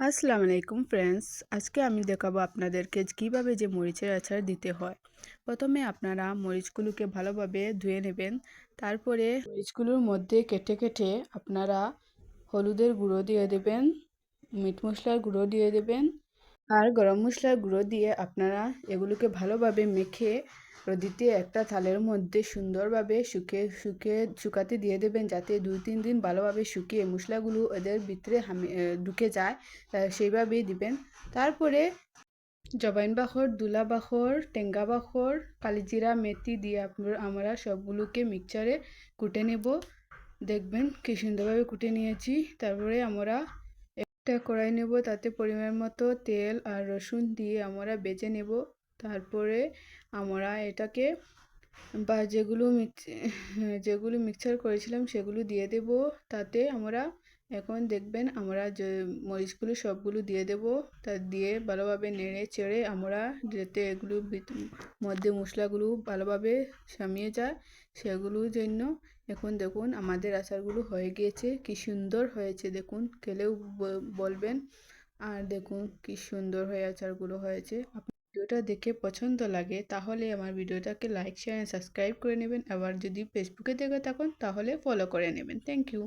আসসালামু আলাইকুম ফ্রেন্ডস। আজকে আমি দেখাবো আপনাদেরকে কীভাবে যে মরিচের আচার দিতে হয়। প্রথমে আপনারা মরিচগুলোকে ভালোভাবে ধুয়ে নেবেন। তারপরে মরিচগুলোর মধ্যে কেটে কেটে আপনারা হলুদের গুঁড়ো দিয়ে দেবেন, মিট মশলার গুঁড়ো দিয়ে দেবেন আর গরম মশলার গুঁড়ো দিয়ে আপনারা এগুলোকে ভালোভাবে মেখে রোদিতে একটা থালের মধ্যে সুন্দরভাবে শুকে শুকে শুকাতে দিয়ে দেবেন যাতে দুই, তিন দিন ভালোভাবে শুকিয়ে মশলাগুলো ওদের ভিতরে হামি ঢুকে যায়। সেইভাবেই দিবেন। তারপরে জবাইন বাখর, দুলা বাখর, টেঙ্গা বাখর, কালিজিরা, মেথি দিয়ে আমরা সবগুলোকে মিক্সচারে কুটে নেব। দেখবেন কি সুন্দরভাবে কুটে নিয়েছি। তারপরে আমরা একটা কড়াই নেব, তাতে পরিমাণ মতো তেল আর রসুন দিয়ে আমরা বেজে নেব। তারপরে আমরা এটাকে বা যেগুলো যেগুলো মিক্সচার করেছিলাম সেগুলো দিয়ে দেব। তাতে আমরা এখন দেখবেন আমরা যে মরিচগুলো সবগুলো দিয়ে দেব, তা দিয়ে ভালোভাবে নেড়ে চেড়ে আমরা যাতে এগুলো মধ্যে মশলাগুলো ভালোভাবে সামিয়ে যায় সেগুলোর জন্য। এখন দেখুন আমাদের আচারগুলো হয়ে গিয়েছে, কি সুন্দর হয়েছে দেখুন, খেলেও বলবেন। আর দেখুন কি সুন্দর হয়ে আচারগুলো হয়েছে। ভিডিওটা দেখে পছন্দ লাগে তাহলে আমার ভিডিওটাকে লাইক, শেয়ার, সাবস্ক্রাইব করে নেবেন। আবার যদি ফেসবুকে দেখে থাকুন তাহলে ফলো করে নেবেন। Thank you